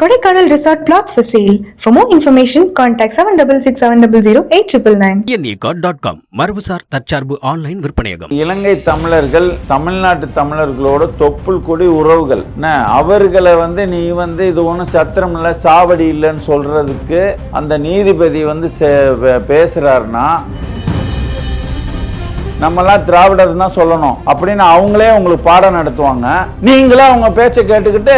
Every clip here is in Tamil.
Kodaikanal Resort plots for sale. For more information, contact 7667008999. என்இகாட் டாட் காம் மரபுசார் தற்சார்பு ஆன்லைன் விற்பனையகம் இலங்கை தமிழர்கள் தமிழ்நாட்டு தமிழர்களோட தொப்புள் கொடி உறவுகள் என்ன அவர்களை வந்து நீ வந்து இது ஒன்றும் சத்திரம் இல்லை சாவடி இல்லைன்னு சொல்றதுக்கு அந்த நீதிபதி வந்து பேசுறாருன்னா நம்மலாம் திராவிடர் தான் சொல்லணும் அப்படின்னு அவங்களே உங்களுக்கு பாடம் நடத்துவாங்க. நீங்களும் அவங்க பேச்சை கேட்டுக்கிட்டு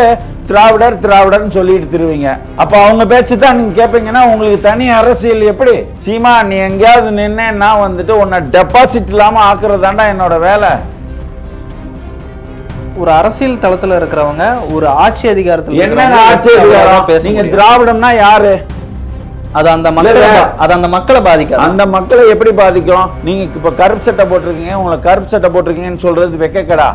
திராவிடர் திராவிடர்னு சொல்லிட்டு திருவீங்க. அப்போ அவங்க பேச்சு தான் நீங்க கேட்பீங்கன்னா உங்களுக்கு தனி அரசியல் எப்படி? சீமா நீ எங்கேயாவது நின்னேன்னா வந்துட்டு உன்னை டெபாசிட் இல்லாம ஆக்குறதாண்டா என்னோட வேலை. ஒரு அரசியல் தளத்துல இருக்கிறவங்க ஒரு ஆட்சி அதிகாரத்தில் என்ன ஆட்சி அதிகாரம்? நீங்க? திராவிடம்னா யாரு? அது அந்த மக்களை அது அந்த மக்களை பாதிக்காது. அந்த மக்களை எப்படி பாதிக்கும்? நீங்க இப்ப கருப்பு சட்டை போட்டிருக்கீங்க உங்களை கருப்பு சட்டை போட்டிருக்கீங்கன்னு சொல்றது வெக்கக்கடா.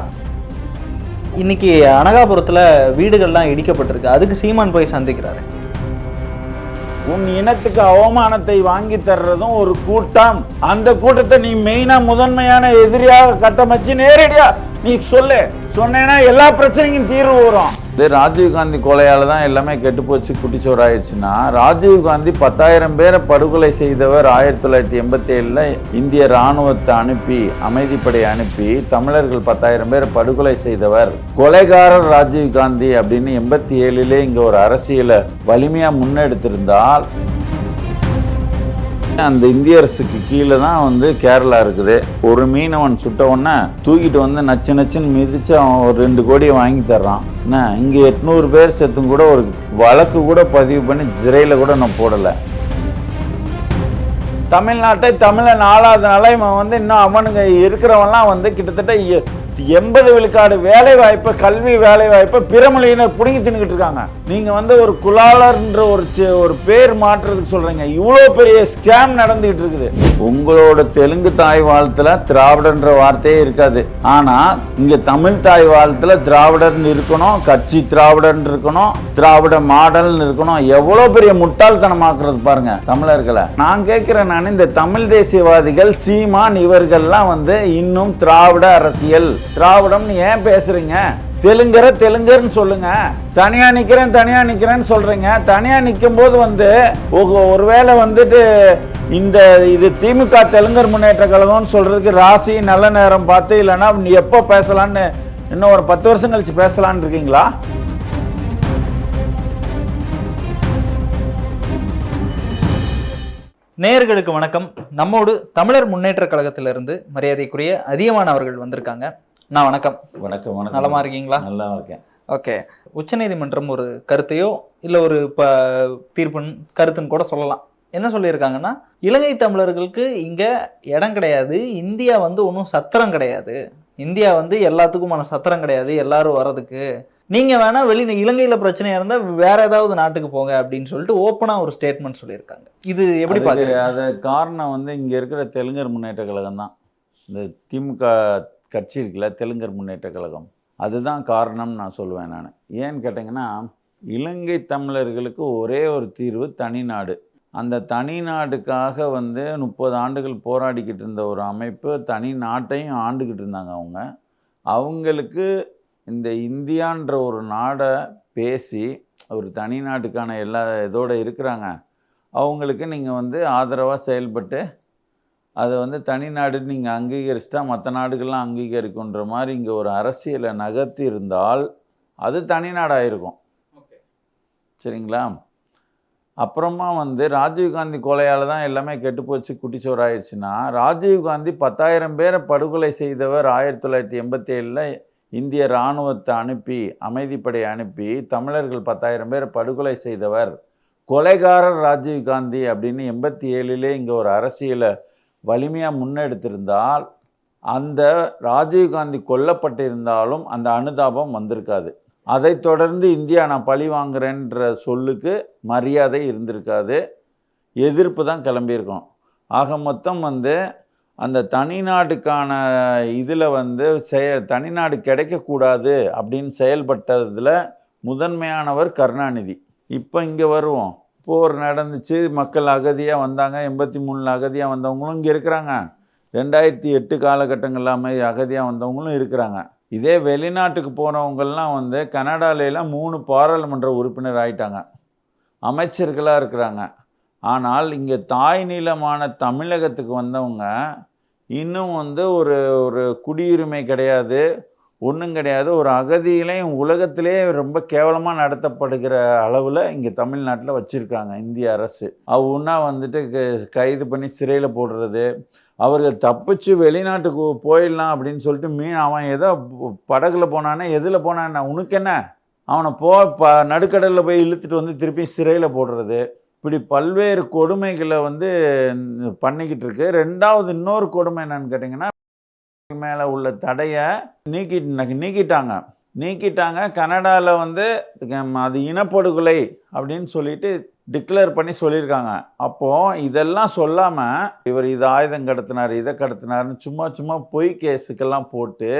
இன்னைக்கு அனகாபுரத்துல வீடுகள்லாம் இடிக்கப்பட்டிருக்கு. அதுக்கு சீமான் போய் சந்திக்கிறாரு. உன் இனத்துக்கு அவமானத்தை வாங்கி தர்றதும் ஒரு கூட்டம். அந்த கூட்டத்தை நீ மெயினா முதன்மையான எதிரியாக கட்டமைச்சு நேரடியா நீ சொல்லு. சொன்னேன்னா எல்லா பிரச்சனைக்கும் தீர்வு வரும். இது ராஜீவ்காந்தி கொலையால தான் எல்லாமே கெட்டு போச்சு குட்டிச்சோறு ஆயிடுச்சுன்னா ராஜீவ்காந்தி பத்தாயிரம் பேரை படுகொலை செய்தவர் ஆயிரத்தி தொள்ளாயிரத்தி எண்பத்தி ஏழில் இந்திய ராணுவத்தை அனுப்பி அமைதிப்படை அனுப்பி தமிழர்கள் பத்தாயிரம் பேரை படுகொலை செய்தவர். கொலைகாரர் ராஜீவ்காந்தி அப்படின்னு எண்பத்தி ஏழிலே இங்கே ஒரு அரசியலை வலிமையாக முன்னெடுத்திருந்தால் அந்த இந்திய அரசுக்கு கீழே தான் வந்து கேரளா இருக்குது. ஒரு மீனவன் சுட்ட உடனே தூக்கிட்டு வந்து நச்சு நச்சுன்னு மிதிச்சு அவன் ஒரு ரெண்டு கோடியை வாங்கி தர்றான். என்ன இங்கே எட்நூறு பேர் செத்தும் கூட ஒரு வழக்கு கூட பதிவு பண்ணி சிறையில் கூட நான் போடலை. தமிழ்நாட்டை தமிழை ஆளாதனால இவன் வந்து இன்னும் அவனுங்க இருக்கிறவன்லாம் வந்து கிட்டத்தட்ட எ- எண்பது விழுக்காடு வேலைவாய்ப்பை கல்வி வேலை வாய்ப்பை பிறமொழியினர் பிடுங்கி தின்னுக்கிட்டு இருக்காங்க. நீங்கள் வந்து ஒரு குலாலர்ன்ற ஒரு ஒரு பேர் மாற்றுறதுக்கு சொல்கிறீங்க இவ்வளோ பெரிய ஸ்கேம் நடந்துகிட்டு இருக்குது. உங்களோட தெலுங்கு தாய் வாழ்த்தில் திராவிடன்ற வார்த்தையே இருக்காது. ஆனால் இங்கே தமிழ் தாய் வாழ்த்தில் திராவிடர்னு இருக்கணும் கட்சி திராவிடர்னு இருக்கணும் திராவிட மாடல்னு இருக்கணும் எவ்வளோ பெரிய முட்டாள்தனமாக்குறது பாருங்க தமிழர்களை. நான் கேட்குறேன் நான் இந்த தமிழ் தேசியவாதிகள் சீமான் இவர்கள்லாம் வந்து இன்னும் திராவிட அரசியல். திராவிடம்னு ஏன் பேசுகிறீங்க தெலுங்கர தெலுங்கர்னு சொல்லுங்க. தனியா நிக்கிறேன் தனியா நிக்கிறேன்னு சொல்றீங்க. தனியா நிற்கும் போது வந்து ஒருவேளை வந்துட்டு இந்த இது திமுக தெலுங்கர் முன்னேற்ற கழகம்னு சொல்றதுக்கு ராசி நல்ல நேரம் பார்த்து இல்லைன்னா நீ எப்போ பேசலான்னு இன்னும் ஒரு பத்து வருஷம் கழிச்சு பேசலான்னு இருக்கீங்களா? நேர்களுக்கு வணக்கம். நம்மோடு தமிழர் முன்னேற்ற கழகத்திலிருந்து மரியாதைக்குரிய அதிகமான அவர்கள் வந்திருக்காங்க. நான் வணக்கம். வணக்கம் வணக்கம். நலமா இருக்கீங்களா? நல்லா இருக்கேன் ஓகே. உச்சநீதிமன்றம் ஒரு கருத்தையோ இல்லை ஒரு ப தீர்ப்புன்னு கருத்துன்னு கூட சொல்லலாம். என்ன சொல்லியிருக்காங்கன்னா இலங்கை தமிழர்களுக்கு இங்கே இடம் கிடையாது இந்தியா வந்து ஒன்றும் சத்திரம் கிடையாது. இந்தியா வந்து எல்லாத்துக்குமான சத்திரம் கிடையாது எல்லாரும் வர்றதுக்கு. நீங்கள் வேணா வெளி இலங்கையில் பிரச்சனையாக இருந்தால் வேற ஏதாவது நாட்டுக்கு போங்க அப்படின்னு சொல்லிட்டு ஓப்பனாக ஒரு ஸ்டேட்மெண்ட் சொல்லியிருக்காங்க. இது எப்படி பார்க்குறீங்க? அது காரணம் வந்து இங்க இருக்கிற தெலுங்கர் முன்னேற்ற கழகம் தான் இந்த திமுக கட்சி இருக்குல்ல தெலுங்கர் முன்னேற்ற கழகம். அதுதான் காரணம்னு நான் சொல்லுவேன் நான். ஏன்னு கேட்டிங்கன்னா இலங்கை தமிழர்களுக்கு ஒரே ஒரு தீர்வு தனிநாடு அந்த தனி நாட்டுக்காக வந்து முப்பது ஆண்டுகள் போராடிக்கிட்டு இருந்த ஒரு அமைப்பு தனி நாட்டையும் ஆண்டுக்கிட்டு இருந்தாங்க அவங்க. அவங்களுக்கு இந்த இந்தியான்ற ஒரு நாடை பேசி ஒரு தனி நாட்டுக்கான எல்லா இதோடு இருக்கிறாங்க. அவங்களுக்கு நீங்கள் வந்து ஆதரவாக செயல்பட்டு அதை வந்து தனி நாடு நீங்கள் அங்கீகரிச்சிட்டா மற்ற நாடுகள்லாம் அங்கீகரிக்குன்ற மாதிரி இங்கே ஒரு அரசியலை நகர்த்தி இருந்தால் அது தனி நாடாயிருக்கும். சரிங்களா? அப்புறமா வந்து ராஜீவ்காந்தி கொலையால் தான் எல்லாமே கெட்டுப்போச்சு குட்டிச்சோறு ஆயிடுச்சுன்னா ராஜீவ்காந்தி பத்தாயிரம் பேரை படுகொலை செய்தவர் ஆயிரத்தி தொள்ளாயிரத்தி எண்பத்தி ஏழில் இந்திய இராணுவத்தை அனுப்பி அமைதிப்படை அனுப்பி தமிழர்கள் பத்தாயிரம் பேரை படுகொலை செய்தவர் கொலைகாரர் ராஜீவ்காந்தி அப்படின்னு எண்பத்தி ஏழிலே இங்கே ஒரு அரசியலை வலிமையாக முன்னெடுத்திருந்தால் அந்த ராஜீவ்காந்தி கொல்லப்பட்டிருந்தாலும் அந்த அனுதாபம் வந்திருக்காது. அதைத் தொடர்ந்து இந்தியா நான் பழி வாங்குறேன்ற சொல்லுக்கு மரியாதை இருந்திருக்காது. எதிர்ப்பு தான் கிளம்பியிருக்கோம். ஆக மொத்தம் வந்து அந்த தனிநாடுக்கான இதில் வந்து செய தனிநாடு கிடைக்கக்கூடாது அப்படின்னு செயல்பட்டதில் முதன்மையானவர் கருணாநிதி. இப்போ இங்கே வருவோம். போர் நடந்துச்சு மக்கள் அகதியாக வந்தாங்க எண்பத்தி மூணில் அகதியாக வந்தவங்களும் இங்கே இருக்கிறாங்க. ரெண்டாயிரத்தி எட்டு காலகட்டங்கள் எல்லாமே அகதியாக வந்தவங்களும் இருக்கிறாங்க. இதே வெளிநாட்டுக்கு போனவங்கள்லாம் வந்து கனடாலெலாம் மூணு பாராளுமன்ற உறுப்பினர் ஆயிட்டாங்க. அமைச்சர்களாக இருக்கிறாங்க. ஆனால் இங்கே தாய் நீளமான தமிழகத்துக்கு வந்தவங்க இன்னும் வந்து ஒரு ஒரு குடியுரிமை கிடையாது. ஒன்றும் கிடையாது. ஒரு அகதியிலையும் உலகத்திலே ரொம்ப கேவலமாக நடத்தப்படுகிற அளவில் இங்கே தமிழ்நாட்டில் வச்சுருக்காங்க இந்திய அரசு. ஒன்றா வந்துட்டு க- கைது பண்ணி சிறையில் போடுறது. அவர்கள் தப்பிச்சு வெளிநாட்டுக்கு போயிடலாம் அப்படின்னு சொல்லிட்டு மீன் அவன் ஏதோ படகுல போனானே எதில் போனானே உனக்கு என்ன? அவனை போ ப நடுக்கடலில் போய் இழுத்துட்டு வந்து திருப்பி சிறையில் போடுறது. இப்படி பல்வேறு கொடுமைகளை வந்து பண்ணிக்கிட்டு இருக்கு. ரெண்டாவது இன்னொரு கொடுமை என்னன்னு கேட்டிங்கன்னா மேலே உள்ள தடையை நீக்கி நீக்கிட்டாங்க. நீக்கிட்டாங்க. கனடாவில் வந்து அது இனப்படுகொலை அப்படின்னு சொல்லிட்டு டிக்ளேர் பண்ணி சொல்லியிருக்காங்க. அப்போது இதெல்லாம் சொல்லாமல் இவர் இது ஆயுதம் கடத்தினார் இதை கடத்தினார்னு சும்மா சும்மா பொய் கேஸுக்கெல்லாம் போட்டு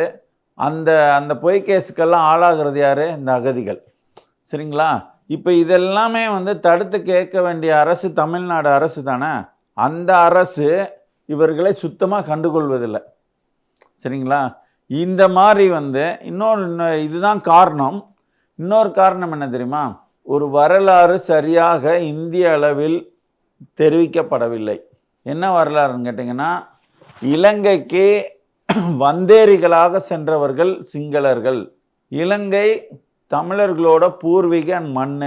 அந்த அந்த பொய் கேஸுக்கெல்லாம் ஆளாகிறது யார்? இந்த அகதிகள். சரிங்களா? இப்போ இதெல்லாமே வந்து தடுத்து கேட்க வேண்டிய அரசு தமிழ்நாடு அரசு தானே? அந்த அரசு இவர்களை சுத்தமாக கண்டுகொள்வதில்லை. சரிங்களா? இந்த மாதிரி வந்து இன்னொரு இதுதான் காரணம். இன்னொரு காரணம் என்ன தெரியுமா? ஒரு வரலாறு சரியாக இந்திய அளவில் தெரிவிக்கப்படவில்லை. என்ன வரலாறுன்னு கேட்டிங்கன்னா இலங்கைக்கு வந்தேரிகளாக சென்றவர்கள் சிங்களர்கள். இலங்கை தமிழர்களோட பூர்வீக மண்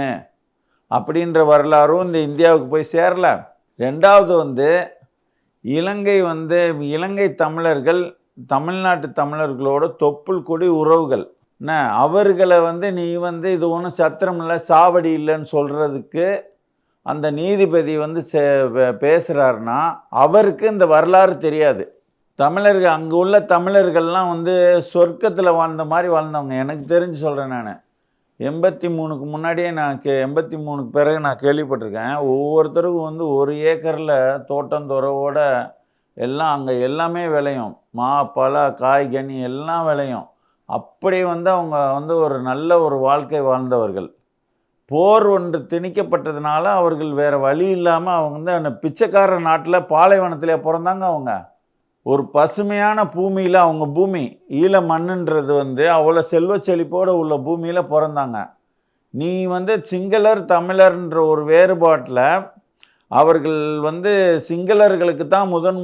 அப்படின்ற வரலாறும் இந்த இந்தியாவுக்கு போய் சேரல. ரெண்டாவது வந்து இலங்கை வந்து இலங்கை தமிழர்கள் தமிழ்நாட்டு தமிழர்களோட தொப்புள் கொடி உறவுகள். என்ன? அவர்களை வந்து நீ வந்து இது ஒன்றும் சத்திரம் இல்லை சாவடி இல்லைன்னு சொல்கிறதுக்கு அந்த நீதிபதி வந்து சே பேசுகிறாருன்னா அவருக்கு இந்த வரலாறு தெரியாது. தமிழர்கள் அங்கே உள்ள தமிழர்கள்லாம் வந்து சொர்க்கத்தில் வாழ்ந்த மாதிரி வாழ்ந்தவங்க. எனக்கு தெரிஞ்சு சொல்கிறேன் நான். எண்பத்தி மூணுக்கு முன்னாடியே நான் கே எண்பத்தி மூணுக்கு பிறகு நான் கேள்விப்பட்டிருக்கேன். ஒவ்வொருத்தருக்கும் வந்து ஒரு ஏக்கரில் தோட்டந்தொரவோட எல்லாம் அங்கே எல்லாமே விளையும். மா பழ காய்கனி எல்லாம் விளையும். அப்படி வந்து அவங்க வந்து ஒரு நல்ல ஒரு வாழ்க்கை வாழ்ந்தவர்கள். போர் ஒன்று திணிக்கப்பட்டதுனால அவர்கள் வேறு வழி இல்லாமல் அவங்க வந்து அந்த பிச்சைக்கார நாட்டில் பாலைவனத்திலே பிறந்தாங்க அவங்க. ஒரு பசுமையான பூமியில் அவங்க பூமி ஈழ மண்ணுன்றது வந்து அவ்வளோ செல்வ செழிப்போடு உள்ள பூமியில் பிறந்தாங்க. நீ வந்து சிங்களர் தமிழர்ன்ற ஒரு வேறுபாட்டில் அவர்கள் வந்து சிங்களர்களுக்கு தான் முதன்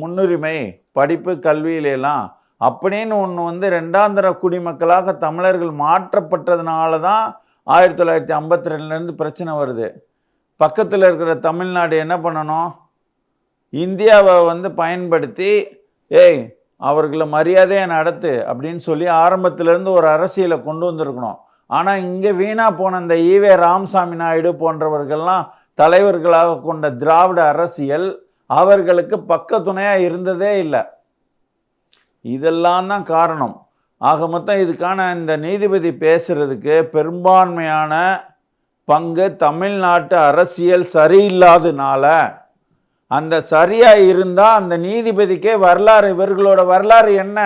முன்னுரிமை படிப்பு கல்வியிலெல்லாம் அப்படின்னு ஒன்று வந்து ரெண்டாந்திர குடிமக்களாக தமிழர்கள் மாற்றப்பட்டதுனால தான் ஆயிரத்தி தொள்ளாயிரத்தி ஐம்பத்தி ரெண்டுலேருந்து பிரச்சனை வருது. பக்கத்தில் இருக்கிற தமிழ்நாடு என்ன பண்ணணும்? இந்தியாவை வந்து பயன்படுத்தி ஏய் அவர்களை மரியாதையை நடத்து அப்படின்னு சொல்லி ஆரம்பத்திலேருந்து ஒரு அரசியலை கொண்டு வந்திருக்கணும். ஆனால் இங்கே வீணாக போன இந்த ஈவே ராமசாமி நாயுடு போன்றவர்கள்லாம் தலைவர்களாக கொண்ட திராவிட அரசியல் அவர்களுக்கு பக்க துணையாக இருந்ததே இல்லை. இதெல்லாம் தான் காரணம். ஆக மொத்தம் இதுக்கான இந்த நீதிபதி பேசுறதுக்கு பெரும்பான்மையான பங்கு தமிழ்நாட்டு அரசியல் சரியில்லாதனால அந்த சரியாக இருந்தால் அந்த நீதிபதிக்கே வரலாறு இவர்களோட வரலாறு என்ன?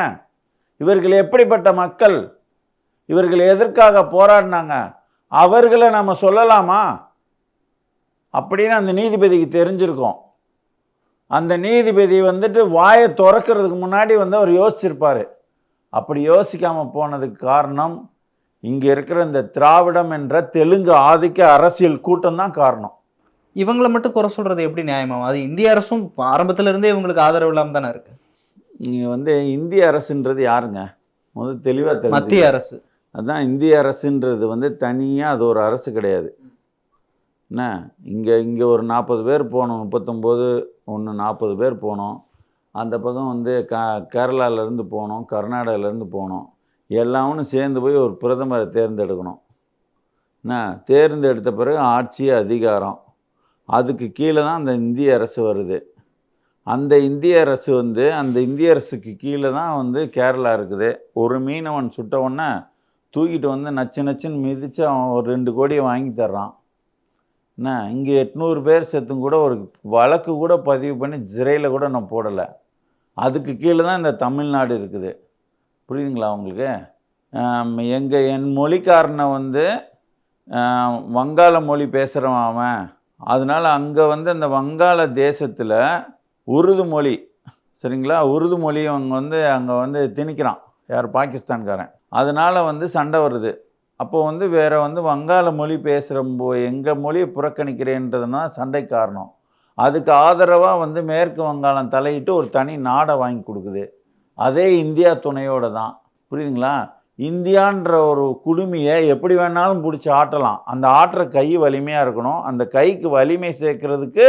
இவர்கள் எப்படிப்பட்ட மக்கள்? இவர்கள் எதற்காக போராடினாங்க? அவர்களை நம்ம சொல்லலாமா? அப்படின்னு அந்த நீதிபதிக்கு தெரிஞ்சிருக்கும். அந்த நீதிபதி வந்துட்டு வாயை திறக்கிறதுக்கு முன்னாடி வந்து அவர் யோசிச்சிருப்பார். அப்படி யோசிக்காமல் போனதுக்கு காரணம் இங்கே இருக்கிற இந்த திராவிடம் என்ற தெலுங்கு ஆதிக்க அரசியல் கூட்டம் தான் காரணம். இவங்களை மட்டும் குறை சொல்றது எப்படி நியாயமாகும் அது இந்திய அரசும் ஆரம்பத்துல இருந்தே இவங்களுக்கு ஆதரவு இல்லாம தானே இருக்கு? இங்கே வந்து இந்திய அரசுன்றது யாருங்க? முதல் தெளிவாக தெரிஞ்சு மத்திய அரசு. அதான் இந்திய அரசுன்றது வந்து தனியாக அது ஒரு அரசு கிடையாது. என்ன? இங்கே இங்கே ஒரு நாற்பது பேர் போனோம் முப்பத்தொம்போது ஒன்று நாற்பது பேர் போனோம். அந்த பக்கம் வந்து க கேரளாவிலேருந்து போனோம் கர்நாடகாவிலேருந்து போனோம். எல்லாமும் சேர்ந்து போய் ஒரு பிரதமரை தேர்ந்தெடுக்கணும். என்ன? தேர்ந்தெடுத்த பிறகு ஆட்சி அதிகாரம். அதுக்கு கீழே தான் அந்த இந்திய அரசு வருது. அந்த இந்திய அரசு வந்து அந்த இந்திய அரசுக்கு கீழே தான் வந்து கேரளா இருக்குது. ஒரு மீனவன் சுட்டவொன்னே தூக்கிட்டு வந்து நச்சு நச்சுன்னு மிதித்து அவன் ஒரு ரெண்டு கோடியை வாங்கி தர்றான். என்ன இங்கே எட்நூறு பேர் செத்தும் கூட ஒரு வழக்கு கூட பதிவு பண்ணி சிறையில் கூட நான் போடலை. அதுக்கு கீழே தான் இந்த தமிழ்நாடு இருக்குது. புரியுதுங்களா உங்களுக்கு? எங்கள் என் மொழிக்காரனை வந்து வங்காள மொழி பேசுகிறவன் அவன். அதனால் அங்கே வந்து அந்த வங்காள தேசத்தில் உருது மொழி சரிங்களா? உருது மொழி அவங்க வந்து அங்கே வந்து திணிக்கிறான். யார்? பாகிஸ்தான்காரன். அதனால் வந்து சண்டை வருது. அப்போ வந்து வேறு வந்து வங்காள மொழி பேசுகிற எங்கள் மொழியை புறக்கணிக்கிறேன்றதுனா சண்டை காரணம். அதுக்கு ஆதரவாக வந்து மேற்கு வங்காளம் தலையிட்டு ஒரு தனி நாடை வாங்கி கொடுக்குது. அதே இந்தியா துணையோட தான். புரியுதுங்களா? இந்தியான்ற ஒரு குடுமையை எப்படி வேணாலும் பிடிச்சி ஆட்டலாம். அந்த ஆட்டுற கை வலிமையாக இருக்கணும். அந்த கைக்கு வலிமை சேர்க்கறதுக்கு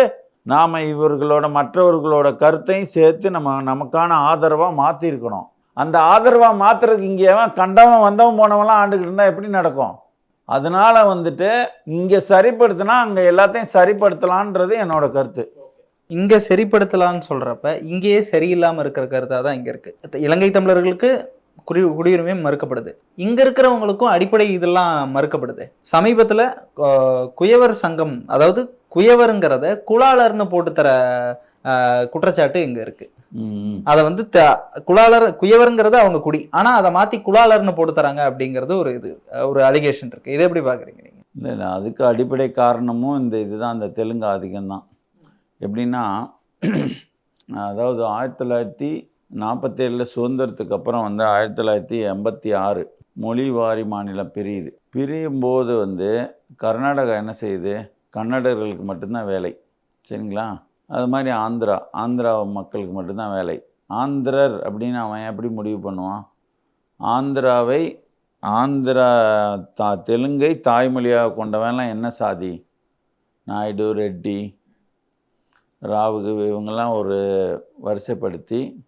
நாம் இவர்களோட மற்றவர்களோட கருத்தையும் சேர்த்து நம்ம நமக்கான ஆதரவாக மாற்றிருக்கணும் அந்த ஆதரவாக மாற்றுறதுக்கு இங்கேயவன் கண்டவன் வந்தவன் போனவெல்லாம் ஆண்டுக்கிட்டு இருந்தால் எப்படி நடக்கும்? அதனால வந்துட்டு இங்கே சரிப்படுத்தினா அங்கே எல்லாத்தையும் சரிப்படுத்தலான்றது என்னோட கருத்து. இங்கே சரிப்படுத்தலாம்னு சொல்கிறப்ப இங்கேயே சரியில்லாமல் இருக்கிற கருத்தாக தான் இங்கே இருக்குது இலங்கை தமிழர்களுக்கு குடி குடியுரிமை மறுக்கப்படுது. இங்கே இருக்கிறவங்களுக்கும் அடிப்படை இதெல்லாம் மறுக்கப்படுது. சமீபத்தில் குயவர் சங்கம் அதாவது குயவருங்கிறத குலாளர்னு போட்டு தர குற்றச்சாட்டு இங்கே இருக்குது அதை வந்து த- குலாளர் குயவருங்கிறது அவங்க குடி. ஆனா அதை மாத்தி குலாளர்னு போட்டு தராங்க அப்படிங்கிறது ஒரு இது ஒரு அலிகேஷன் இருக்கு. இதை எப்படி பாக்குறீங்க நீங்க? இல்லை இல்லை. அதுக்கு அடிப்படை காரணமும் இந்த இதுதான். இந்த தெலுங்கு ஆதிக்கம்தான். எப்படின்னா அதாவது ஆயிரத்தி தொள்ளாயிரத்தி நாற்பத்தேழில் சுதந்திரத்துக்கு அப்புறம் வந்து ஆயிரத்தி தொள்ளாயிரத்தி எண்பத்தி ஆறு மொழி வாரி மாநிலம் பிரியுது. பிரியும் போது வந்து கர்நாடகா என்ன செய்யுது? கன்னடர்களுக்கு மட்டும்தான் வேலை. சரிங்களா? அது மாதிரி ஆந்திரா ஆந்திரா மக்களுக்கு மட்டும்தான் வேலை. ஆந்திரர் அப்படின்னு அவன் எப்படி முடிவு பண்ணுவான்? ஆந்திராவை ஆந்திரா தா தெலுங்கை தாய்மொழியாக கொண்டவன்லாம் என்ன சாதி? நாயுடு ரெட்டி ராவுகு இவங்கெல்லாம் ஒரு வரிசைப்படுத்தி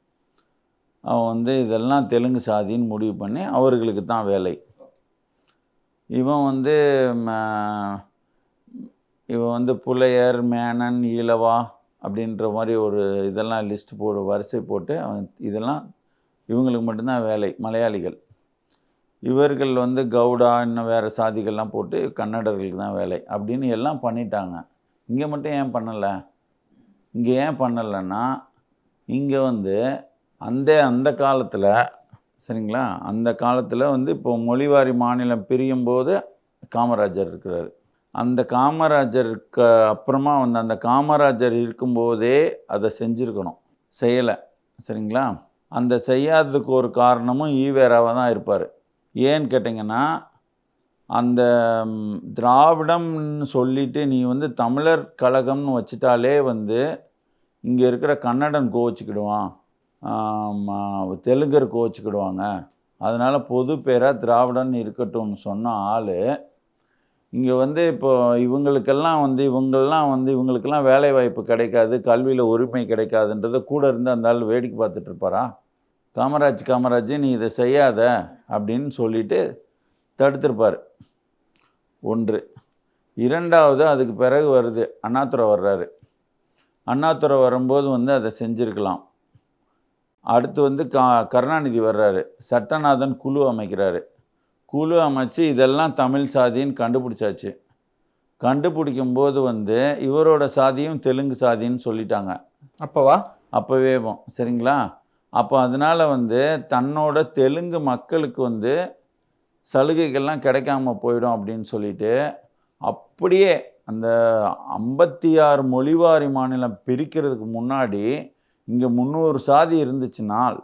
அவன் வந்து இதெல்லாம் தெலுங்கு சாதின்னு முடிவு பண்ணி அவர்களுக்கு தான் வேலை. இவன் வந்து ம, இவன் வந்து புலையர் மேனன் ஈழவா அப்படின்ற மாதிரி ஒரு இதெல்லாம் லிஸ்ட் போடு வரிசை போட்டு அவன் இதெல்லாம் இவங்களுக்கு மட்டும்தான் வேலை மலையாளிகள். இவர்கள் வந்து கவுடா இன்னும் வேறு சாதிகள்லாம் போட்டு கன்னடர்களுக்கு தான் வேலை அப்படின்னு எல்லாம் பண்ணிட்டாங்க. இங்கே மட்டும் ஏன் பண்ணலை? இங்கே ஏன் பண்ணலைன்னா இங்கே வந்து அந்த அந்த காலத்தில் சரிங்களா? அந்த காலத்தில் வந்து இப்போ மொழிவாரி மாநிலம் பிரியும் போது காமராஜர் இருக்கிறார். அந்த காமராஜருக்கு அப்புறமா வந்து அந்த காமராஜர் இருக்கும்போதே அதை செஞ்சுருக்கணும். செய்யலை. சரிங்களா? அந்த செய்யாததுக்கு ஒரு காரணமும் ஈவேராவாக தான் இருப்பார். ஏன்னு கேட்டிங்கன்னா அந்த திராவிடம்னு சொல்லிட்டு நீ வந்து தமிழர் கழகம்னு வச்சிட்டாலே வந்து இங்கே இருக்கிற கன்னடன் கோச்சிக்கிடுவான் தெலுங்கர் கோச்சிக்கிடுவாங்க அதனால் பொது பேராக திராவிடன் இருக்கட்டும்னு சொன்ன ஆள் இங்கே வந்து இப்போ இவங்களுக்கெல்லாம் வந்து இவங்கெல்லாம் வந்து இவங்களுக்கெல்லாம் வேலை வாய்ப்பு கிடைக்காது கல்வியில் உரிமை கிடைக்காதுன்றதை கூட இருந்து அந்த ஆள் வேடிக்கை பார்த்துட்டு இருப்பாரா? காமராஜ் காமராஜ் நீ இதை செய்யாத அப்படின்னு சொல்லிட்டு தடுத்திருப்பார். ஒன்று. இரண்டாவது அதுக்கு பிறகு வருது அண்ணாதுரை வர்றாரு. அண்ணாதுரை வரும்போது வந்து அதை செஞ்சுருக்கலாம். அடுத்து வந்து கா கருணாநிதி வர்றாரு. சட்டநாதன் குழு அமைக்கிறாரு. குழு அமைச்சு இதெல்லாம் தமிழ் சாதின்னு கண்டுபிடிச்சாச்சு. கண்டுபிடிக்கும் போது வந்து இவரோட சாதியும் தெலுங்கு சாதின்னு சொல்லிட்டாங்க. அப்பவா? அப்போவே சரிங்களா? அப்போ அதனால் வந்து தன்னோட தெலுங்கு மக்களுக்கு வந்து சலுகைகள்லாம் கிடைக்காம போயிடும் அப்படின்னு சொல்லிட்டு அப்படியே அந்த ஐம்பத்தி ஆறு மொழிவாரி மாநிலம் பிரிக்கிறதுக்கு முன்னாடி இங்கே முந்நூறு சாதி இருந்துச்சுனால்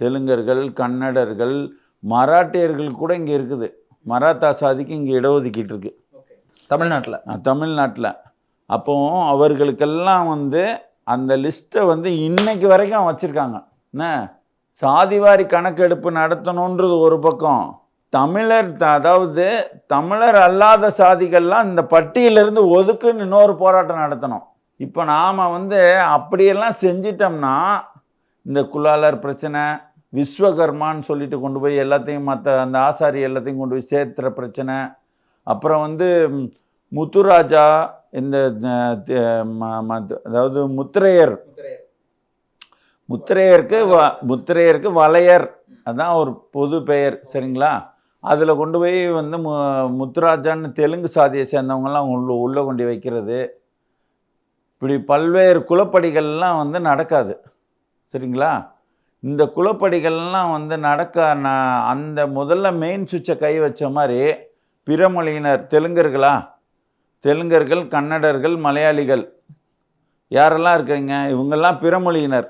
தெலுங்கர்கள் கன்னடர்கள் மராட்டியர்கள் கூட இங்கே இருக்குது. மராத்தா சாதிக்கு இங்கே இடஒதுக்கீட்டு இருக்கு. தமிழ்நாட்டுல. தமிழ்நாட்டில். அப்போ அவர்களுக்கெல்லாம் வந்து அந்த லிஸ்ட்டை வந்து இன்னைக்கு வரைக்கும் வச்சுருக்காங்க. என்ன? சாதிவாரி கணக்கெடுப்பு நடத்தணுன்றது ஒரு பக்கம். தமிழர் அதாவது தமிழர் அல்லாத சாதிகள்லாம் இந்த பட்டியலிருந்து ஒதுக்குன்னு இன்னொரு போராட்டம் நடத்தணும். இப்போ நாம் வந்து அப்படியெல்லாம் செஞ்சிட்டோம்னா இந்த குலாலர் பிரச்சனை விஸ்வகர்மான்னு சொல்லிட்டு கொண்டு போய் எல்லாத்தையும் மற்ற அந்த ஆசாரி எல்லாத்தையும் கொண்டு போய் சேர்த்துற பிரச்சனை. அப்புறம் வந்து முத்துராஜா இந்த அதாவது முத்திரையர். முத்திரையருக்கு வ முத்திரையருக்கு வளையர். அதுதான் ஒரு பொது பெயர் சரிங்களா? அதில் கொண்டு போய் வந்து மு முத்துராஜான்னு தெலுங்கு சாதியை சேர்ந்தவங்கலாம் உள்ள உள்ளே கொண்டு வைக்கிறது. இப்படி பல்வேறு குலப்படிகள்லாம் வந்து நடக்காது. சரிங்களா? இந்த குலப்படிகள்லாம் வந்து நடக்க ந- அந்த முதல்ல மெயின் சுவிட்சை கை வச்ச மாதிரி பிற மொழியினர் தெலுங்கர்களா? தெலுங்கர்கள் கன்னடர்கள் மலையாளிகள். யாரெல்லாம் இருக்கிறீங்க? இவங்கெல்லாம் பிற மொழியினர்.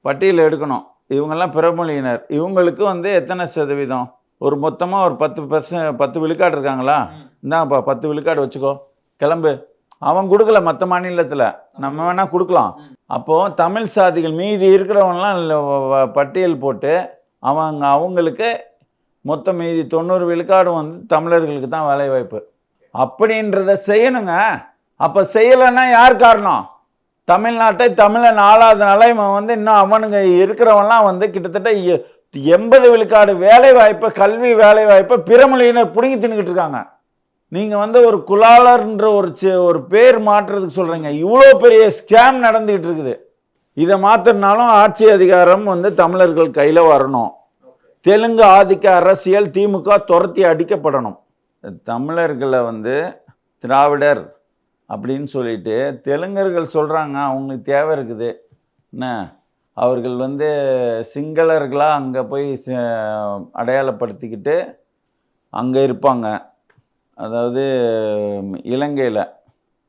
பட்டியல் எடுக்கணும். இவங்கெல்லாம் பிறமொழியினர் இவங்களுக்கு வந்து எத்தனை சதவீதம்? ஒரு மொத்தமாக ஒரு பத்து பர்சன்ட் பத்து விழுக்காடு இருக்காங்களா? இந்தாப்பா பத்து விழுக்காடு வச்சுக்கோ. கிளம்பு. அவன் கொடுக்கல மற்ற மாநிலத்தில். நம்ம வேணால் கொடுக்கலாம். அப்போது தமிழ் சாதிகள் மீதி இருக்கிறவங்களாம் வ- பட்டியல் போட்டு அவங்க அவங்களுக்கு மொத்தம் மீதி தொண்ணூறு விழுக்காடும் வந்து தமிழர்களுக்கு தான் வேலைவாய்ப்பு அப்படின்றத செய்யணுங்க. அப்போ செய்யலைன்னா யார் காரணம்? தமிழ்நாட்டை தமிழன் ஆளாதனால இவன் வந்து இன்னும் அவனுங்க இருக்கிறவன்லாம் வந்து கிட்டத்தட்ட எ- எண்பது விழுக்காடு வேலை வாய்ப்பை கல்வி வேலை வாய்ப்பை பிறமொழியினர் பிடுங்கி தின்னுக்கிட்டு இருக்காங்க. நீங்கள் வந்து ஒரு குலாளர்ன்ற ஒரு ஒரு பேர் மாற்றுறதுக்கு சொல்கிறீங்க இவ்வளோ பெரிய ஸ்கேம் நடந்துக்கிட்டு இருக்குது. இதை மாற்றினாலும் ஆட்சி அதிகாரம் வந்து தமிழர்கள் கையில் வரணும். தெலுங்கு ஆதிக்க அரசியல் திமுக துரத்தி அடிக்கப்படணும். தமிழர்களை வந்து திராவிடர் அப்படின்னு சொல்லிட்டு தெலுங்கர்கள் சொல்கிறாங்க அவங்களுக்கு தேவை இருக்குது. என்ன? அவர்கள் வந்து சிங்களர்களாக அங்கே போய் ச- அடையாளப்படுத்திக்கிட்டு அங்கே இருப்பாங்க. அதாவது இலங்கையில்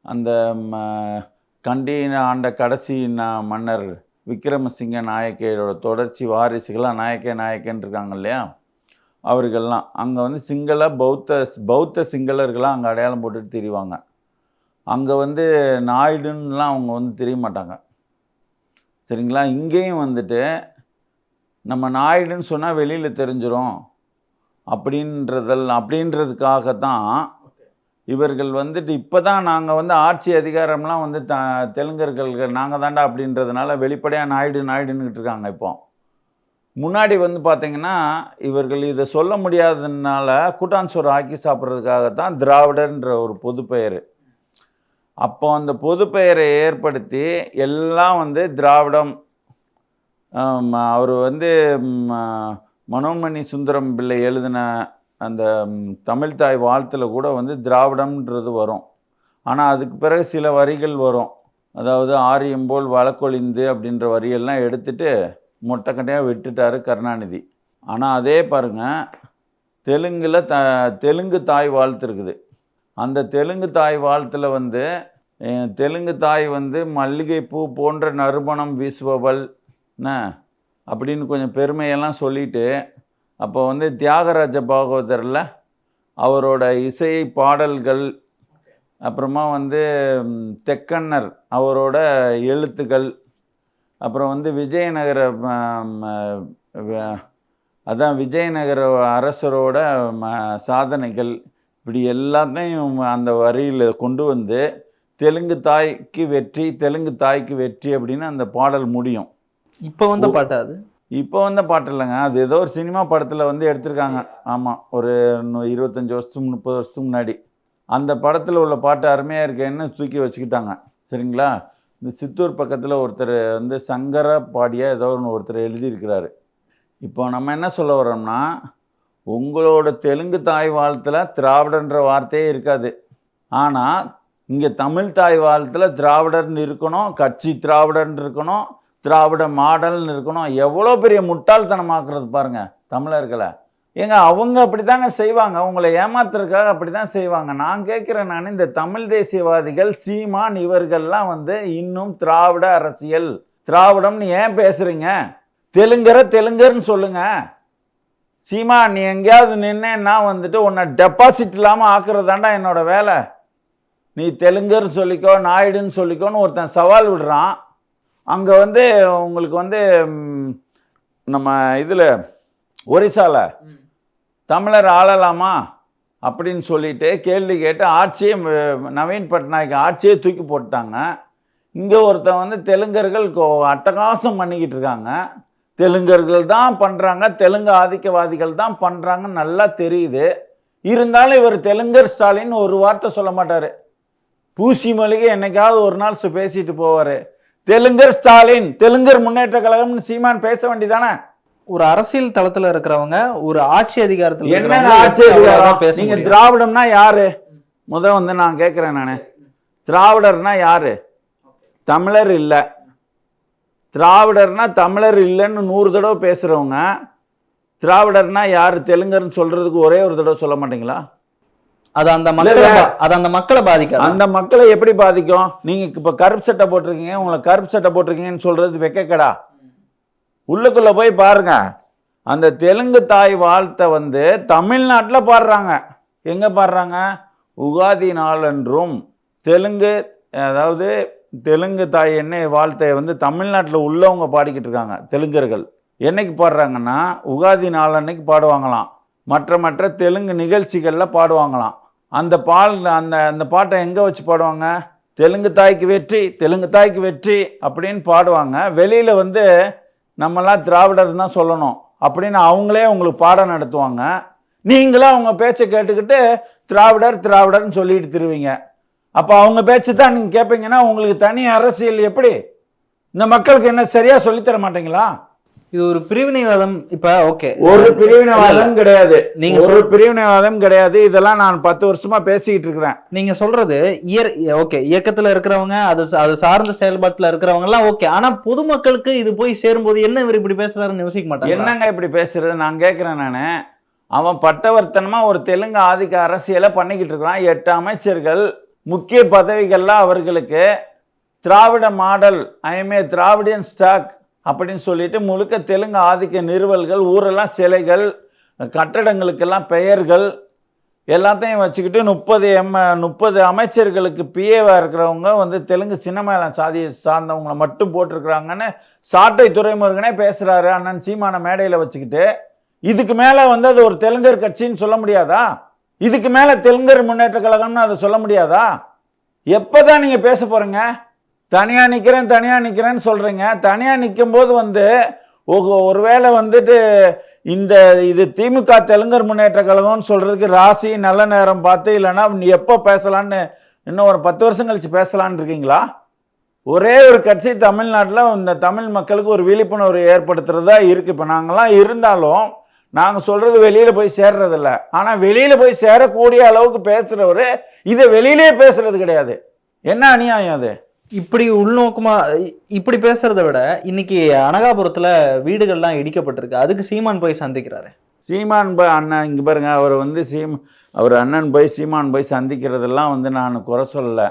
அந்த ம- கண்டின ஆண்ட கடைசி ந- மன்னர் விக்ரமசிங்க நாயக்கையோட தொடர்ச்சி வாரிசுகளாக நாயக்கே நாயக்கன் இருக்காங்க இல்லையா? அவர்கள்லாம். அங்கே வந்து சிங்கள பௌத்த பௌத்த சிங்களர்களாக அங்கே அடையாளம் போட்டுட்டு திரிவாங்க. அங்கே வந்து நாயுடுன்னுலாம் அவங்க வந்து தெரிய மாட்டாங்க சரிங்களா? இங்கேயும் வந்துட்டு நம்ம நாயுடுன்னு சொன்னால் வெளியில் தெரிஞ்சிடும் அப்படின்றதெல்லாம் அப்படின்றதுக்காக தான் இவர்கள் வந்துட்டு இப்போ தான் நாங்கள் வந்து ஆட்சி அதிகாரம்லாம் வந்து த தெலுங்கர்கள் நாங்கள் தாண்டா அப்படின்றதுனால வெளிப்படையாக நாயுடு நாயுடுன்னுக்கிட்டு இருக்காங்க இப்போ. முன்னாடி வந்து பார்த்தீங்கன்னா இவர்கள் இதை சொல்ல முடியாததுனால கூட்டான்சோறு ஆக்கி சாப்பிட்றதுக்காகத்தான் திராவிடன்ற ஒரு பொது பெயர் அப்போ அந்த பொது பெயரை ஏற்படுத்தி எல்லாம் வந்து திராவிடம். அவர் வந்து மனோன்மணி சுந்தரம் பிள்ளை எழுதின அந்த தமிழ்தாய் வாழ்த்தில் கூட வந்து திராவிடம்ன்றது வரும். ஆனால் அதுக்கு பிறகு சில வரிகள் வரும். அதாவது ஆரியம் போல் வழக்கொழிந்து அப்படின்ற வரியெல்லாம் எடுத்துட்டு மொட்டைக்கட்டையாக விட்டுட்டாரு கருணாநிதி. ஆனால் அதே பாருங்கள் தெலுங்கில் த தெலுங்கு தாய் வாழ்த்து இருக்குது அந்த தெலுங்கு தாய் வாழ்த்தில் வந்து தெலுங்கு தாய் வந்து மல்லிகைப்பூ போன்ற நறுமணம் வீசுபவள் என்ன அப்படின்னு கொஞ்சம் பெருமையெல்லாம் சொல்லிட்டு அப்போ வந்து தியாகராஜ பாகவதரில் அவரோட இசை பாடல்கள் அப்புறமா வந்து தெக்கண்ணர் அவரோட எழுத்துக்கள் அப்புறம் வந்து விஜயநகர அதான் விஜயநகர அரசரோட ம, சாதனைகள் இப்படி எல்லாத்தையும் அந்த வரியில் கொண்டு வந்து தெலுங்கு தாய்க்கு வெற்றி தெலுங்கு தாய்க்கு வெற்றி அப்படின்னு அந்த பாடல் முடியும். இப்போ வந்த பாட்டு அது? இப்போ வந்த பாட்டு இல்லைங்க. அது ஏதோ ஒரு சினிமா படத்தில் வந்து எடுத்திருக்காங்க. ஆமாம் ஒரு இருபத்தஞ்சி வருஷத்துக்கு முப்பது வருஷத்துக்கு முன்னாடி. அந்த படத்தில் உள்ள பாட்டு அருமையாக இருக்கேன்னு தூக்கி வச்சுக்கிட்டாங்க. சரிங்களா? இந்த சித்தூர் பக்கத்தில் ஒருத்தர் வந்து சங்கர பாடிய ஏதோ ஒன்று ஒருத்தர் எழுதியிருக்கிறாரு. இப்போ நம்ம என்ன சொல்ல வரோம்னா உங்களோட தெலுங்கு தாய் வாழ்த்தில் திராவிடன்ற வார்த்தையே இருக்காது. ஆனால் இங்கே தமிழ் தாய் வாழ்த்தில் திராவிடர்னு இருக்கணும் கட்சி திராவிடர்னு இருக்கணும் திராவிட மாடல்னு இருக்கணும். எவ்வளோ பெரிய முட்டாள்தனமாக்குறது பாருங்கள் தமிழர்களை. ஏங்க அவங்க அப்படி தாங்க செய்வாங்க. உங்களை ஏமாத்துறதுக்காக அப்படி தான் செய்வாங்க. நான் கேட்குறேன் நான் இந்த தமிழ் தேசியவாதிகள் சீமான் இவர்கள்லாம் வந்து இன்னும் திராவிட அரசியல். திராவிடம்னு ஏன் பேசுகிறீங்க தெலுங்கரை தெலுங்கர்னு சொல்லுங்க. சீமா நீ எங்கேயாவது நின்னேன்னா வந்துட்டு உன்னை டெபாசிட் இல்லாமல் ஆக்குறதாண்டா என்னோட வேலை. நீ தெலுங்கர்னு சொல்லிக்கோ நாயுடுன்னு சொல்லிக்கோன்னு ஒருத்தன் சவால் விடுறான். அங்கே வந்து உங்களுக்கு வந்து நம்ம இதில் ஒரிசால தமிழர் ஆளலாமா? அப்படின்னு சொல்லிட்டு கேள்வி கேட்டு ஆட்சியை நவீன் பட்நாயக் ஆட்சியே தூக்கி போட்டாங்க இங்கே ஒருத்தன் வந்து தெலுங்கர்கள் அட்டகாசம் பண்ணிக்கிட்டு இருக்காங்க. தெலுங்கர்கள் தான் பண்ணுறாங்க தெலுங்கு ஆதிக்கவாதிகள் தான் பண்ணுறாங்க நல்லா தெரியுது. இருந்தாலும் இவர் தெலுங்கர் ஸ்டாலின் ஒரு வார்த்தை சொல்ல மாட்டார். பூசி மொழிகை என்னைக்காவது ஒரு நாள் பேசிட்டு போவார். தெலுங்கர் ஸ்டாலின் தெலுங்கர் முன்னேற்ற கழகம்னு சீமான் பேச வேண்டியதானே ஒரு அரசியல் தளத்துல இருக்கிறவங்க ஒரு ஆட்சி அதிகாரத்துல என்ன ஆட்சி அதிகாரம்? நீங்க? திராவிடம்னா யாரு? முத வந்து நான் கேட்குறேன் நான். திராவிடர்னா யாரு? தமிழர் இல்லை. திராவிடர்னா தமிழர் இல்லைன்னு நூறு தடவை பேசுறவங்க திராவிடர்னா யார்? தெலுங்கர்னு சொல்றதுக்கு ஒரே ஒரு தடவை சொல்ல மாட்டீங்களா? அது அந்த மக்களை அது அந்த மக்களை பாதிக்காது. அந்த மக்களை எப்படி பாதிக்கும்? நீங்க இப்ப கருப்பு சட்டை போட்டிருக்கீங்க உங்களை கருப்பு சட்டை போட்டிருக்கீங்கன்னு சொல்றது வெக்கக்கடா. உள்ளுக்குள்ளே போய் பாருங்க. அந்த தெலுங்கு தாய் வாழ்த்தை வந்து தமிழ்நாட்டில் பாடுறாங்க. எங்கே பாடுறாங்க? உகாதி நாளன்றும் தெலுங்கு அதாவது தெலுங்கு தாய் என்ன வாழ்த்தை வந்து தமிழ்நாட்டில் உள்ளவங்க பாடிக்கிட்டு இருக்காங்க தெலுங்கர்கள். என்னைக்கு பாடுறாங்கன்னா உகாதி நாள் அன்னைக்கு பாடுவாங்களாம். மற்ற மற்ற தெலுங்கு நிகழ்ச்சிகளில் பாடுவாங்களாம். அந்த பால் அந்த அந்த பாட்டை எங்கே வச்சு பாடுவாங்க? தெலுங்கு தாய்க்கு வெற்றி தெலுங்கு தாய்க்கு வெற்றி அப்படின்னு பாடுவாங்க. வெளியில் வந்து நம்மலாம் திராவிடர் தான் சொல்லணும் அப்படின்னு அவங்களே உங்களுக்கு பாடம் நடத்துவாங்க. நீங்களும் அவங்க பேச்சை கேட்டுக்கிட்டு திராவிடர் திராவிடர்னு சொல்லிட்டு திருவீங்க. அப்போ அவங்க பேச்சு தான் நீங்கள் கேட்பீங்கன்னா உங்களுக்கு தனி அரசியல் எப்படி? இந்த மக்களுக்கு என்ன சரியாக சொல்லித்தர மாட்டீங்களா? இது ஒரு பிரிவினைவாதம் இப்ப ஓகே ஒரு பிரிவினைவாதம் கிடையாது. நீங்க ஒரு பிரிவினைவாதம் கிடையாது. இதெல்லாம் நான் பத்து வருஷமா பேசிக்கிட்டு இருக்கிறேன். நீங்க சொல்றது இயர் ஓகே இயக்கத்துல இருக்கிறவங்க அது அது சார்ந்த செயல்பாட்டுல இருக்கிறவங்க எல்லாம் ஓகே ஆனா பொதுமக்களுக்கு இது போய் சேரும்போது என்ன இவர் இப்படி பேசுறாருன்னு யோசிக்க மாட்டாங்க என்னங்க இப்படி பேசுறது? நான் கேட்குறேன் நான். அவன் பட்டவர்த்தனமா ஒரு தெலுங்கு ஆதிக்க அரசியலை பண்ணிக்கிட்டு இருக்கிறான். எட்டு அமைச்சர்கள் முக்கிய பதவிகள்லாம் அவர்களுக்கு. Dravida model I am a Dravidian stock அப்படின்னு சொல்லிட்டு முழுக்க தெலுங்கு ஆதிக்க நிறுவல்கள் ஊரெல்லாம் சிலைகள் கட்டடங்களுக்கெல்லாம் பெயர்கள் எல்லாத்தையும் வச்சுக்கிட்டு முப்பது எம் முப்பது அமைச்சர்களுக்கு பிஏவாக இருக்கிறவங்க வந்து தெலுங்கு சின்னமேளம் சாதியை சார்ந்தவங்களை மட்டும் போட்டிருக்கிறாங்கன்னு சாட்டை துறைமுருகனே பேசுகிறாரு அண்ணன் சீமான மேடையில் வச்சுக்கிட்டு. இதுக்கு மேலே வந்து அது ஒரு தெலுங்கர் கட்சின்னு சொல்ல முடியாதா? இதுக்கு மேலே தெலுங்கர் முன்னேற்ற கழகம்னு அதை சொல்ல முடியாதா? எப்போ தான் நீங்கள் பேச போகிறீங்க தனியாக நிற்கிறேன் தனியாக நிற்கிறேன்னு சொல்கிறீங்க தனியாக நிற்கும்போது வந்து ஒருவேளை வந்துட்டு இந்த இது திமுக தெலுங்கர் முன்னேற்ற கழகம்னு சொல்கிறதுக்கு ராசி நல்ல நேரம் பார்த்து இல்லைன்னா நீ எப்போ பேசலான்னு இன்னும் ஒரு பத்து வருஷம் கழித்து பேசலான்னு இருக்கீங்களா? ஒரே ஒரு கட்சி தமிழ்நாட்டில் இந்த தமிழ் மக்களுக்கு ஒரு விழிப்புணர்வு ஏற்படுத்துகிறதா இருக்குது இப்போ நாங்களாம் இருந்தாலும் நாங்கள் சொல்கிறது வெளியில் போய் சேர்றதில்ல. ஆனால் வெளியில் போய் சேரக்கூடிய அளவுக்கு பேசுகிறவர் இதை வெளியிலே பேசுகிறது கிடையாது. என்ன அநியாயம் அது? இப்படி உள்நோக்கமா இப்படி பேசுகிறத விட இன்னைக்கு அனகாபுரத்துல வீடுகள்லாம் இடிக்கப்பட்டிருக்கு. அதுக்கு சீமான் போய் சந்திக்கிறாரு. சீமான் போய் அண்ணன் இங்கே பாருங்க அவர் வந்து சீம் அவர் அண்ணன் போய் சீமான் போய் சந்திக்கிறதெல்லாம் வந்து நான் குறை சொல்லலை.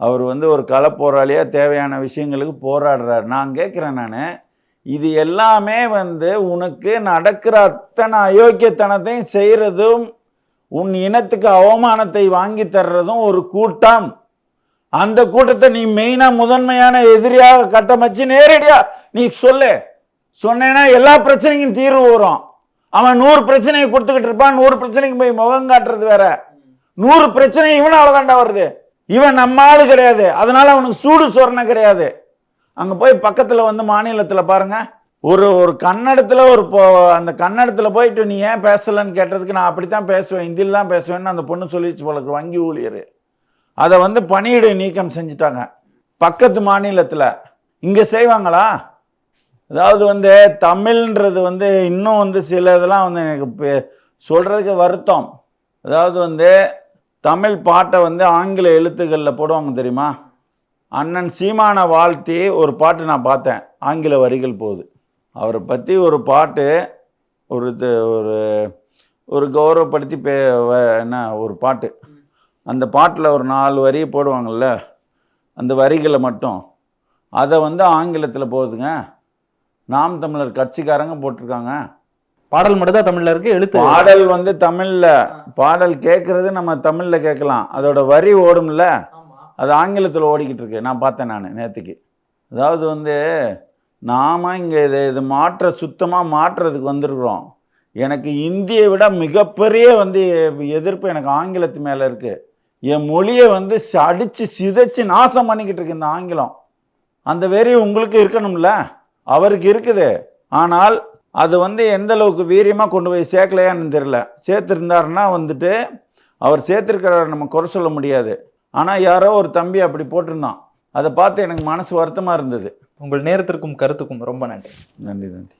அவர் வந்து ஒரு கள போராளியாக தேவையான விஷயங்களுக்கு போராடுறார். நான் கேட்குறேன் நான் இது எல்லாமே வந்து உனக்கு நடக்கிற அத்தனை அயோக்கியத்தனத்தையும் செய்கிறதும் உன் இனத்துக்கு அவமானத்தை வாங்கி தர்றதும் ஒரு கூட்டம். அந்த கூட்டத்தை நீ மெயினாக முதன்மையான எதிரியாக கட்டமைச்சு நேரடியாக நீ சொல்லு. சொன்னேன்னா எல்லா பிரச்சனைக்கும் தீர்வு வரும். அவன் நூறு பிரச்சனையை கொடுத்துக்கிட்டு இருப்பான். நூறு பிரச்சனைக்கு போய் முகம் காட்டுறது வேற. நூறு பிரச்சனை இவனால தாண்டா வருது. இவன் நம்ம ஆளு கிடையாது. அதனால அவனுக்கு சூடு சொரணை கிடையாது. அங்க போய் பக்கத்துல வந்து மாநிலத்துல பாருங்க. ஒரு ஒரு கன்னடத்துல ஒரு போ- அந்த கன்னடத்துல போயிட்டு நீ ஏன் பேசலன்னு கேட்டதுக்கு நான் அப்படித்தான் பேசுவேன். ஹிந்தியில் தான் பேசுவேன்னு அந்த பொண்ணு சொல்லிச்சு போல வங்கி ஊழியர். அதை வந்து பணியிடை நீக்கம் செஞ்சுட்டாங்க. பக்கத்து மாநிலத்தில். இங்கே செய்வாங்களா? அதாவது வந்து தமிழ்ன்றது வந்து இன்னும் வந்து சில இதெல்லாம் வந்து எனக்கு பே- வருத்தம். அதாவது வந்து தமிழ் பாட்டை வந்து ஆங்கில எழுத்துக்களில் போடுவாங்க தெரியுமா? அண்ணன் சீமான வாழ்த்தி ஒரு பாட்டு நான் பார்த்தேன். ஆங்கில வரிகள் போகுது அவரை பற்றி ஒரு பாட்டு ஒரு இது- ஒரு ஒரு கௌரவப்படுத்தி பே என்ன ஒரு பாட்டு. அந்த பாட்டில் ஒரு நாலு வரி போடுவாங்கள்ல அந்த வரிகளை மட்டும். அதை வந்து ஆங்கிலத்தில் போகுதுங்க நாம் தமிழர் கட்சிக்காரங்க போட்டிருக்காங்க. பாடல் மட்டும் தான் தமிழ்ல இருக்கு எழுத்து. பாடல் வந்து தமிழ்ல. பாடல் கேட்கறது நம்ம தமிழ்ல கேட்கலாம். அதோட வரி ஓடும்ல. அது ஆங்கிலத்தில் ஓடிக்கிட்டு இருக்கு. நான் பார்த்தேன் நான் நேற்றுக்கு அதாவது வந்து நாம இங்கே இதை இது மாற்ற சுத்தமாக மாற்றுறதுக்கு வந்திருக்கிறோம். எனக்கு இந்தியை விட மிகப்பெரிய வந்து எதிர்ப்பு எனக்கு ஆங்கிலத்து மேலே இருக்கு. என் மொழியை வந்து அடிச்சு சிதைச்சு நாசம் பண்ணிக்கிட்டு இருக்கு இந்த ஆங்கிலம். அந்த வெறி உங்களுக்கு இருக்கணும்ல? அவருக்கு இருக்குது. ஆனால் அது வந்து எந்த அளவுக்கு வீரியமாக கொண்டு போய் சேர்க்கலையான்னு தெரியல. சேர்த்துருந்தாருன்னா வந்துட்டு அவர் சேர்த்துருக்கிறார் நம்ம குறை சொல்ல முடியாது. ஆனால் யாரோ ஒரு தம்பி அப்படி போட்டிருந்தான். அதை பார்த்து எனக்கு மனசு வருத்தமாக இருந்தது. உங்கள் நேரத்திற்கும் கருத்துக்கும் ரொம்ப நன்றி. நன்றி நன்றி.